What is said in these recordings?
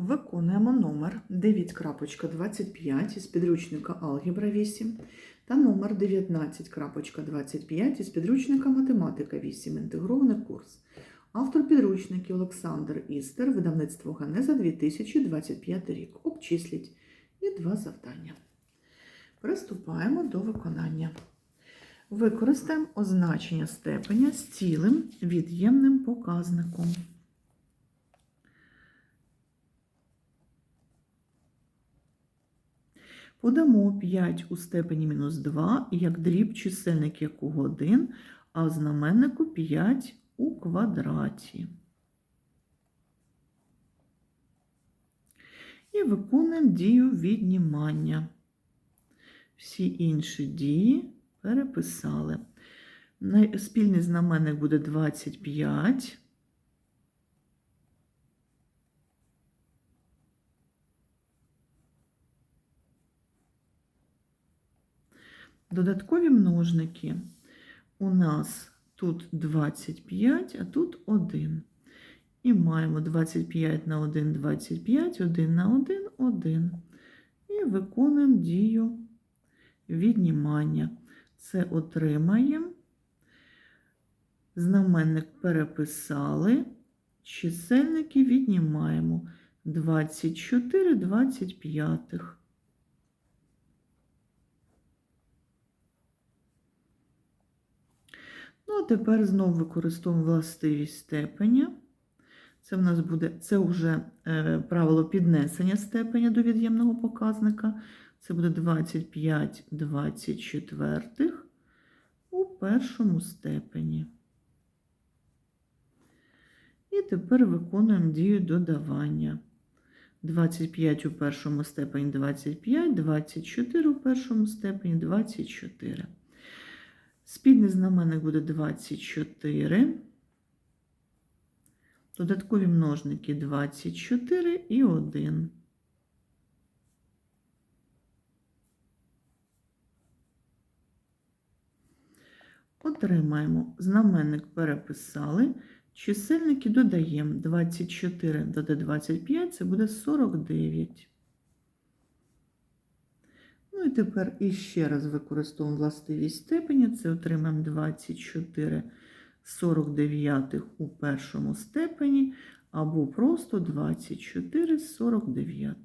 Виконуємо номер 9.25 із підручника Алгебра 8 та номер 19.25 із підручника Математика 8. Інтегрований курс. Автор підручників Олександр Істер, видавництво Ганеза 2025 рік. Обчисліть. І два завдання. Приступаємо до виконання. Використаємо означення степеня з цілим від'ємним показником. Подамо 5 у степені мінус 2 як дріб чисельник якого 1, а знаменнику 5 у квадраті. І виконуємо дію віднімання. Всі інші дії переписали. Спільний знаменник буде 25. Додаткові множники у нас тут 25, а тут 1. І маємо 25 на 1, 25, 1 на 1, 1. І виконуємо дію віднімання. Це отримаємо. Знаменник переписали. Чисельники віднімаємо 24 25. Ну, а тепер знову використовуємо властивість степеня. Це в нас буде це вже е, правило піднесення степеня до від'ємного показника. Це буде 25 24 у першому степені. І тепер виконуємо дію додавання. 25 у першому степені 25, 24 у першому степені 24. Спільний знаменник буде 24. Додаткові множники 24 і 1. Отримаємо знаменник переписали. Чисельники додаємо 24 додай 25, це буде 49. Ну і тепер іще раз використовуємо властивість степеня. Це отримаємо 24 49 у першому степені, або просто 24 49.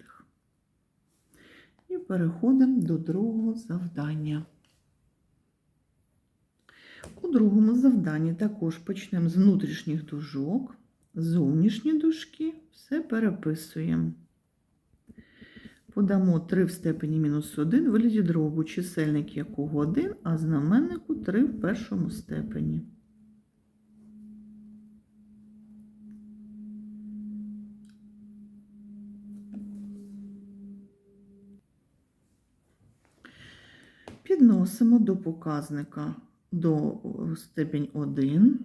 І переходимо до другого завдання. У другому завданні також почнемо з внутрішніх дужок, зовнішні дужки, все переписуємо. Подамо 3 в степені мінус 1 в вигляді дробу, чисельник якого 1, а знаменнику 3 в першому степені. Підносимо до показника до степень 1.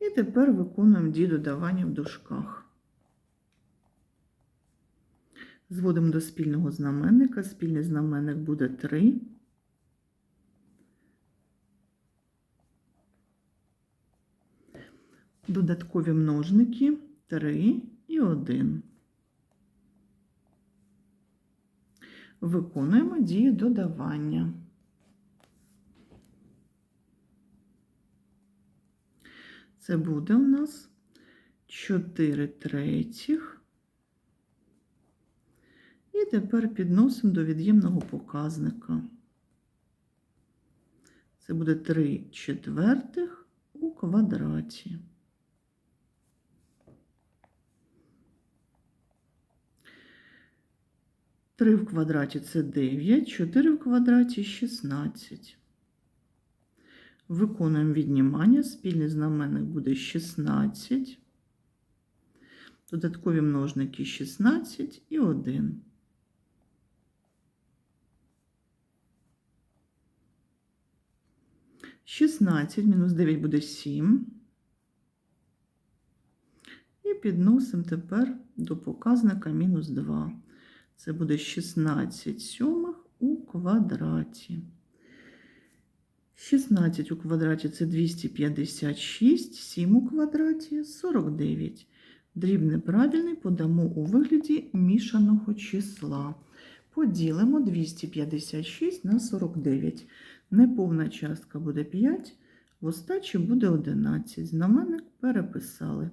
І тепер виконуємо дію додавання в дужках. Зводимо до спільного знаменника. Спільний знаменник буде 3. Додаткові множники 3 і 1. Виконуємо дію додавання. Це буде у нас 4 третіх. І тепер підносимо до від'ємного показника. Це буде 3 четвертих у квадраті. Три в квадраті це 9, 4 в квадраті 16. Виконуємо віднімання. Спільний знаменник буде 16. Додаткові множники 16 і 1. Шістнадцять мінус 9 буде 7. І підносимо тепер до показника мінус 2. Це буде 16 сьомих у квадраті. 16 у квадраті це 256, 7 у квадраті 49. Дрібний правильний подамо у вигляді мішаного числа. Поділимо 256 на 49. Неповна частка буде 5, в остачі буде 11. Знаменник переписали.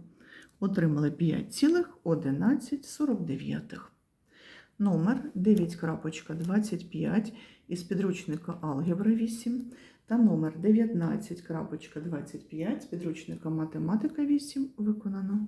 Отримали 5,1149. Номер 9.25 із підручника Алгебра 8 та номер 19.25 з підручника Математика 8 виконано.